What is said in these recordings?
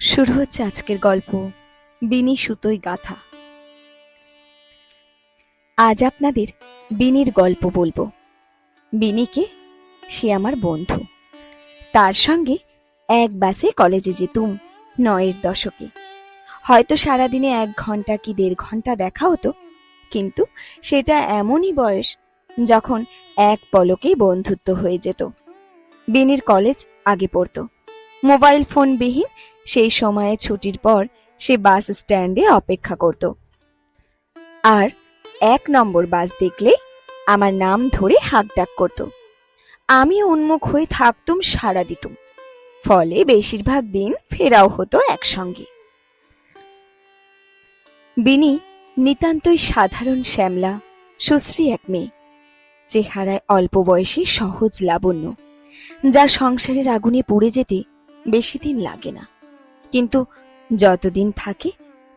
শুরু হচ্ছে আজকের গল্প, বিনি সুতোই গাথা। আজ আপনাদের বিনির গল্প বলব। বিনিকে সে আমার বন্ধু। তার সঙ্গে এক বাসে কলেজে যেতুম নয়ের দশকে। হয়তো সারাদিনে এক ঘণ্টা কি দেড় ঘণ্টা দেখা হতো, কিন্তু সেটা এমনই বয়স যখন এক পলকেই বন্ধুত্ব হয়ে যেত। বিনির কলেজ আগে পড়তো। মোবাইল ফোন বিহীন সেই সময়ে ছুটির পর সে বাস স্ট্যান্ডে অপেক্ষা করত। আর এক নম্বর বাস দেখলে আমার নাম ধরে হাক ডাক করত। আমি উন্মুখ হয়ে থাকতুম, সাড়া দিতুম। ফলে বেশিরভাগ দিন ফেরাও হতো একসঙ্গে। বিনি নিতান্তই সাধারণ শ্যামলা, সুশ্রী এক মেয়ে। চেহারায় অল্প বয়সী, সহজ লাবণ্য, যা সংসারের আগুনে পুড়ে যেতে বেশি দিন লাগে না। কিন্তু যতদিন থাকে,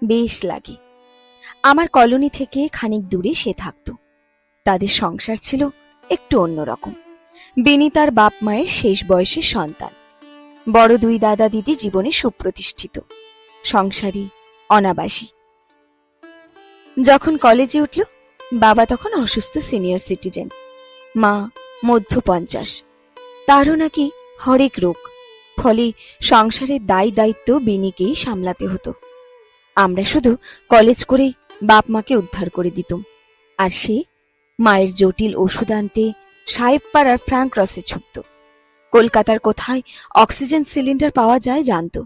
বেশ লাগে। আমার কলোনি থেকে খানিক দূরে সে থাকত। তাদের সংসার ছিল একটু অন্যরকম। বেনি তার বাপ মায়ের শেষ বয়সের সন্তান। বড় দুই দাদা দিদি জীবনে সুপ্রতিষ্ঠিত। সংসারী, অনাবাসী। যখন কলেজে উঠল, বাবা তখন অসুস্থ সিনিয়র সিটিজেন। মা মধ্য পঞ্চাশ তারও নাকি হরেক রোগ। ফলে সংসারের দায় দায়িত্ব বিনিকেই সামলাতে হতো। আমরা শুধু কলেজ করেই বাপ মাকে উদ্ধার করে দিতুম। আর সে মায়ের জটিল ওষুধ আনতে সাহেবপাড়ার ফ্রাঙ্ক রসে ছুটত। কলকাতার কোথায় অক্সিজেন সিলিন্ডার পাওয়া যায় জানতো।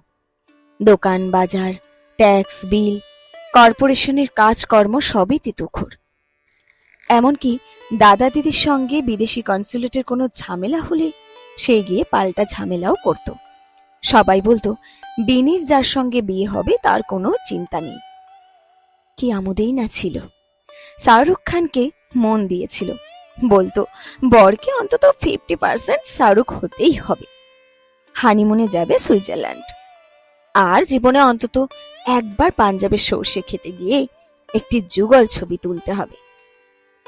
দোকান, বাজার, ট্যাক্স, বিল, কর্পোরেশনের কাজকর্ম সবই তিতুখোর। এমনকি দাদা দিদির সঙ্গে বিদেশি কনসুলেটের কোনো ঝামেলা হলে সে গিয়ে পাল্টা ঝামেলাও করত। সবাই বলতো, বিনির যার সঙ্গে বিয়ে হবে তার কোনো চিন্তা নেই। কি আমোদেই না ছিল। শাহরুখ খানকে মন দিয়েছিল। বলতো, বরকে অন্তত ফিফটি পার্সেন্ট শাহরুখ হতেই হবে। হানিমুনে যাবে সুইজারল্যান্ড। আর জীবনে অন্তত একবার পাঞ্জাবের সর্ষে খেতে গিয়ে একটি যুগল ছবি তুলতে হবে।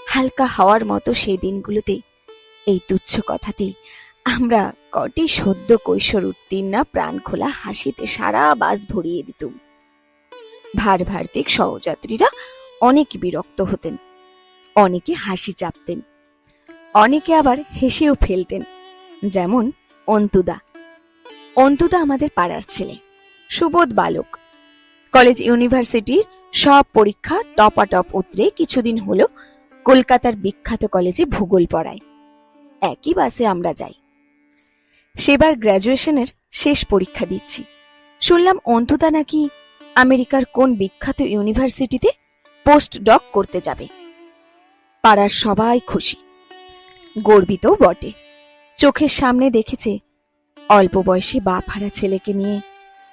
হালকা হাওয়ার মতো সেই দিনগুলোতে এই তুচ্ছ কথাতেই আমরা কটি সদ্য কৈশোর উত্তীর্ণা প্রাণ খোলা হাসিতে সারা বাস ভরিয়ে দিতুম। ভার ভারতিক সহযাত্রীরা অনেক বিরক্ত হতেন, অনেকে হাসি চাপতেন, অনেকে আবার হেসেও ফেলতেন। যেমন অন্তুদা। অন্তুদা আমাদের পাড়ার ছেলে, সুবোধ বালক। কলেজ ইউনিভার্সিটির সব পরীক্ষা টপাটপ উতরে কিছুদিন হলো কলকাতার বিখ্যাত কলেজে ভূগোল পড়ায়। একই বাসে আমরা যাই। সেবার গ্র্যাজুয়েশনের শেষ পরীক্ষা দিচ্ছি। শুনলাম অন্তুদা নাকি আমেরিকার কোন বিখ্যাত ইউনিভার্সিটিতে পোস্ট ডক করতে যাবে। পাড়ার সবাই খুশি। গর্বিতও বটে। চোখের সামনে দেখেছে অল্প বয়সী বাপ হারা ছেলেকে নিয়ে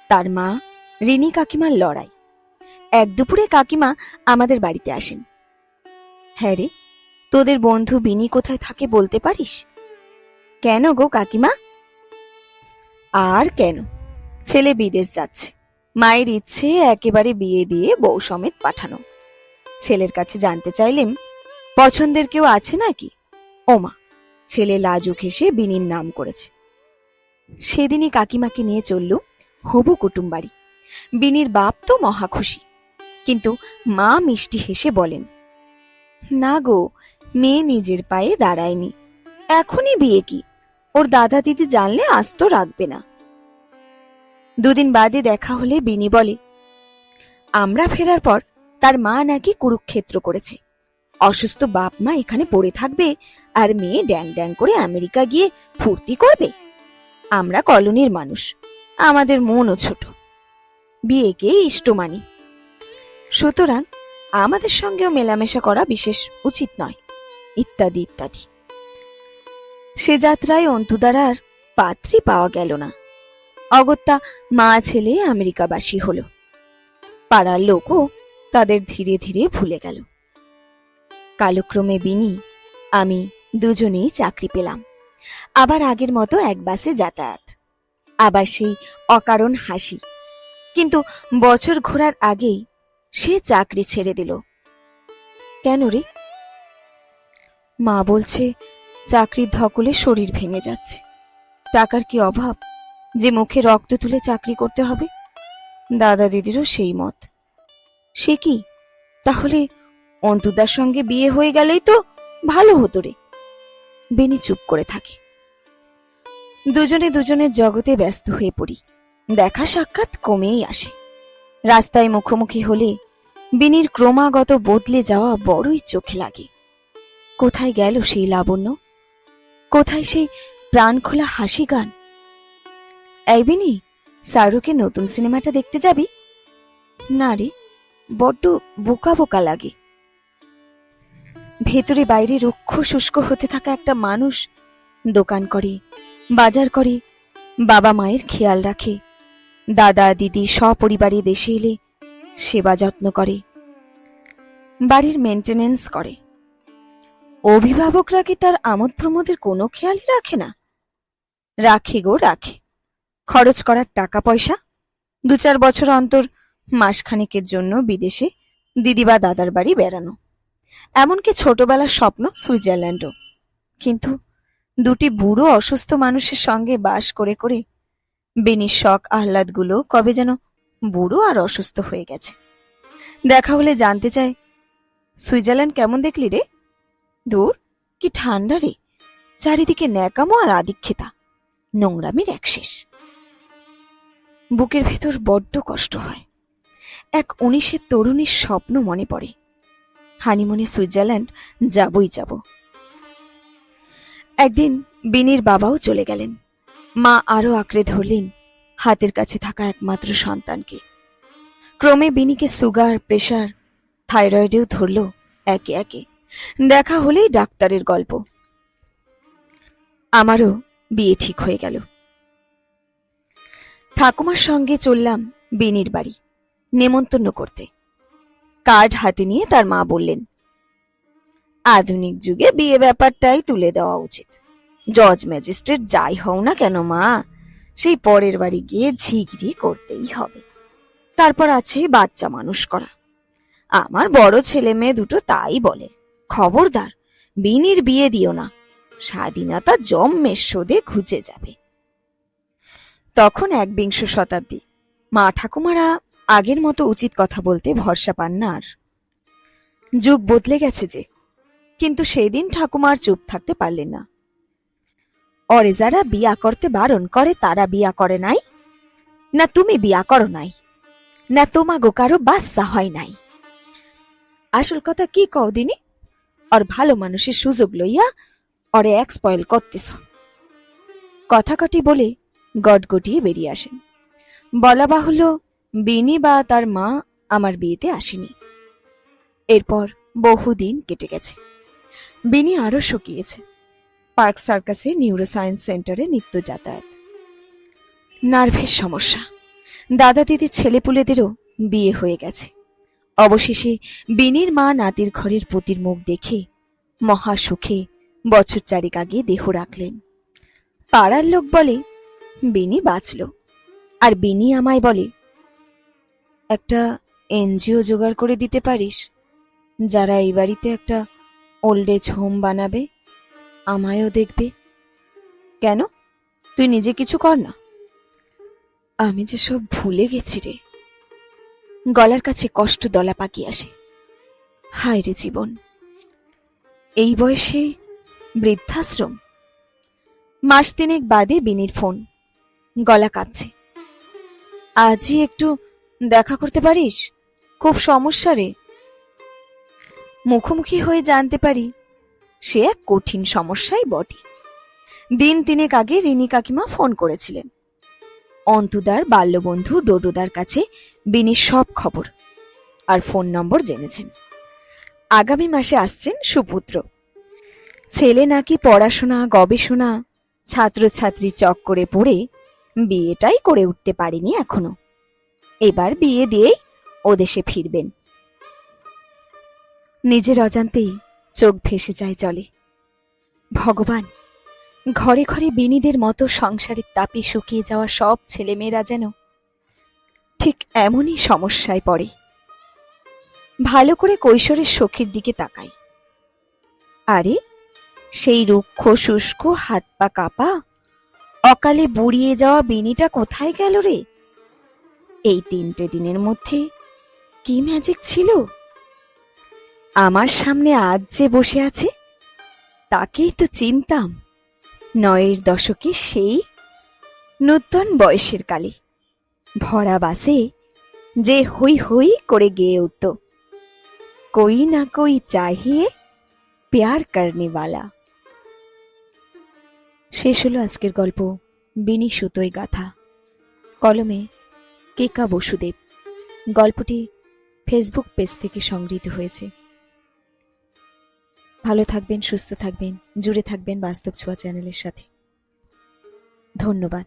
তার মা, রিনি কাকিমার লড়াই। এক দুপুরে কাকিমা আমাদের বাড়িতে আসেন। হ্যাঁ রে, তোদের বন্ধু বিনি কোথায় থাকে বলতে পারিস? কেন গো কাকিমা? আর কেন? ছেলে বিদেশ যাচ্ছে। মায়ের ইচ্ছে একেবারে বিয়ে দিয়ে বউ সমেত পাঠানো। ছেলের কাছে জানতে চাইলেম, পছন্দের কেউ আছে নাকি? ওমা, ছেলে লাজুক হেসে বিনির নাম করেছে। সেদিনই কাকিমাকে নিয়ে চলল হবু কুটুম বাড়ি। বিনির বাপ তো মহা খুশি, কিন্তু মা মিষ্টি হেসে বলেন, না গো, মেয়ে নিজের পায়ে দাঁড়ায়নি। এখনই বিয়ে কি? ওর দাদা দিদি জানলে আস্ত রাখবে না। দুদিন বাদে দেখা হলে বিনি বলে, আমরা ফেরার পর তার মা নাকি কুরুক্ষেত্র করেছে। অসুস্থ বাপ মা এখানে পড়ে থাকবে আর মেয়ে ড্যাং ড্যাং করে আমেরিকা গিয়ে ফুর্তি করবে। আমরা কলোনির মানুষ, আমাদের মনও ছোট। বিয়েকে ইষ্ট মানি সুতরাং আমাদের সঙ্গেও মেলামেশা করা বিশেষ উচিত নয়। ইত্যাদি ইত্যাদি। সে যাত্রায় অন্তুদার আর পাত্রী পাওয়া গেল না। অগত্যা মা ছেলে আমেরিকাবাসী হল। পাড়ার লোকও তাদের ধীরে ধীরে ভুলে গেল। কালক্রমে বিনি, আমি দুজনেই চাকরি পেলাম। আবার আগের মতো এক বাসে যাতায়াত। আবার সেই অকারণ হাসি। কিন্তু বছর ঘোরার আগেই সে চাকরি ছেড়ে দিল। কেন রে? মা বলছে চাকরির ধকলে শরীর ভেঙে যাচ্ছে। টাকার কি অভাব? যে মুখে রক্ত তুলে চাকরি করতে হবে? দাদা দিদিরও সেই মত। সে কি? তাহলে অন্তুদার সঙ্গে বিয়ে হয়ে গেলেই তো ভালো হতো রে। বেনি চুপ করে থাকে। দুজনে দুজনের জগতে ব্যস্ত হয়ে পড়ি। দেখা সাক্ষাৎ কমেই আসে। রাস্তায় মুখোমুখি হলে বিনির ক্রমাগত বদলে যাওয়া বড়ই চোখে লাগে। কোথায় গেল সেই লাবণ্য? কোথায় সেই প্রাণখোলা হাসি গান? এই বিনি শাহরুখের নতুন সিনেমাটা দেখতে যাবি? না রে, বড্ড বোকা বোকা লাগে। ভেতরে বাইরে রুক্ষ শুষ্ক হতে থাকা একটা মানুষ দোকান করে, বাজার করে, বাবা মায়ের খেয়াল রাখে। দাদা, দিদি সপরিবারে দেশে এলে সেবা যত্ন করে, বাড়ির মেনটেনেন্স করে। অভিভাবকরা কি তার আমোদ প্রমোদের কোনো খেয়ালই রাখে না? রাখে গো, রাখে। খরচ করার টাকা পয়সা দু চার বছর অন্তর মাসখানেকের জন্য বিদেশে দিদি বা দাদার বাড়ি বেড়ানো। এমনকি ছোটবেলার স্বপ্ন সুইজারল্যান্ডও। কিন্তু দুটি বুড়ো অসুস্থ মানুষের সঙ্গে বাস করে করে বেনির শখ আহ্লাদগুলো কবে যেন বুড়ো আর অসুস্থ হয়ে গেছে। দেখা হলে জানতে চায় সুইজারল্যান্ড কেমন দেখলি রে? দূর, কি ঠান্ডা রে। চারিদিকে ন্যাকামো আর আদিক্ষেতা। নোংরামির এক শেষ। বুকের ভেতর বড্ড কষ্ট হয়। এক উনিশের তরুণীর স্বপ্ন মনে পড়ে। হানিমুনে সুইজারল্যান্ড যাবই যাব। একদিন বিনির বাবাও চলে গেলেন। মা আরও আঁকড়ে ধরলেন হাতের কাছে থাকা একমাত্র সন্তানকে। ক্রমে বিনিকে সুগার, প্রেশার, থাইরয়েডেও ধরল একে একে। দেখা হলেই ডাক্তারের গল্প। আমারও বিয়ে ঠিক হয়ে গেল। ঠাকুমার সঙ্গে চললাম বিনির বাড়ি, নেমন্তন্ন করতে। কার্ড হাতে নিয়ে তার মা বললেন, আধুনিক যুগে বিয়ে ব্যাপারটাই তুলে দেওয়া উচিত। জজ ম্যাজিস্ট্রেট যাই হও না কেন মা, সেই পরের বাড়ি গিয়ে ঝিগড়ি করতেই হবে। তারপর আছে বাচ্চা মানুষ করা। আমার বড় ছেলে মেয়ে দুটো তাই বলে। খবরদার, বিনির বিয়ে দিও না, স্বাধীনতা জম্মের শোধে ঘুচে যাবে। তখন একবিংশ শতাব্দী, মা ঠাকুমারা আগের মতো উচিত কথা বলতে ভরসা পান না আর। যুগ বদলে গেছে যে, কিন্তু সেদিন ঠাকুমার চুপ থাকতে পারলেন না। অরে যারা বিয়া করতে বারণ করে, তারা বিয়া করে নাই? না তুমি বিয়া করো নাই? না তোমাগো কারও বাচ্চা হয় নাই? আসল কথা কি কও দিনি? আর ভালো মানুষের সুযোগ লইয়া অরে এক স্পয়েল করতেছ। কথা কটি বলে গটগটিয়ে বেরিয়ে আসেন। বলা বাহুল্য, বিনি বা তার মা আমার বিয়েতে আসেনি। এরপর বহুদিন কেটে গেছে। বিনি আরও শুকিয়েছে। পার্ক সার্কাসে নিউরোসায়েন্স সেন্টারে নিত্য যাতায়াত। নার্ভের সমস্যা। দাদা দিদির ছেলেপুলেদেরও বিয়ে হয়ে গেছে। অবশেষে বিনির মা নাতির ঘরের পতির মুখ দেখে মহা সুখে বছর চারিক আগে দেহ রাখলেন। পাড়ার লোক বলে, বিনি বাঁচল। আর বিনি আমায় বলে, একটা এনজিও জোগাড় করে দিতে পারিস। যারা এই বাড়িতে একটা ওল্ড এজ হোম বানাবে, আমায়ও দেখবে। কেন? তুই নিজে কিছু কর না? আমি যে সব ভুলে গেছি রে। গলার কাছে কষ্ট দলা পাকি আসে। হায় রে জীবন, এই বয়সে বৃদ্ধাশ্রম? মাস তিনেক বাদে বিনির ফোন, গলা কাঁপছে। আজই একটু দেখা করতে পারিস? খুব সমস্যা রে। মুখোমুখি হয়ে জানতে পারি, সে এক কঠিন সমস্যাই বটে। দিন তিনেক আগে রিনি কাকিমা ফোন করেছিলেন। অন্তুদার বাল্যবন্ধু ডোডোদার কাছে বিনির সব খবর আর ফোন নম্বর জেনেছেন। আগামী মাসে আসছেন সুপুত্র। ছেলে নাকি পড়াশোনা, গবেষণা, ছাত্রছাত্রী চক্করে পড়ে বিয়েটাই করে উঠতে পারেনি এখনও। এবার বিয়ে দিয়েই ও দেশে ফিরবেন। নিজের অজান্তেই চোখ ভেসে যায় জলে। ভগবান ঘরে ঘরে বিনিদের মতো সংসারের তাপে শুকিয়ে যাওয়া সব ছেলেমেয়েরা যেন ঠিক এমনই সমস্যায় পড়ে। ভালো করে কৈশোরের সখীর দিকে তাকাই। আরে, সেই রুক্ষ, শুষ্ক, হাত পা কাপা, অকালে বুড়িয়ে যাওয়া বিনিটা কোথায় গেল রে? এই তিনটে দিনের মধ্যে কি ম্যাজিক ছিল? আমার সামনে আজ যে বসে আছে, তাকেই তো চিনতাম। নয়ের দশকে সেই নূতন বয়সের কালে। ভরা বাসে যে হই হই করে গেয়ে উঠত। কই না কই চাহিয়ে প্যার করনেওয়ালা। শেষ হলো আজকের গল্প বিনি সুতোয় গাথা। কলমে কেকা বসুদেব। গল্পটি ফেসবুক পেজ থেকে সংগৃহীত হয়েছে। ভালো থাকবেন সুস্থ থাকবেন জুড়ে থাকবেন বাস্তব ছোঁয়া চ্যানেলের সাথে। ধন্যবাদ।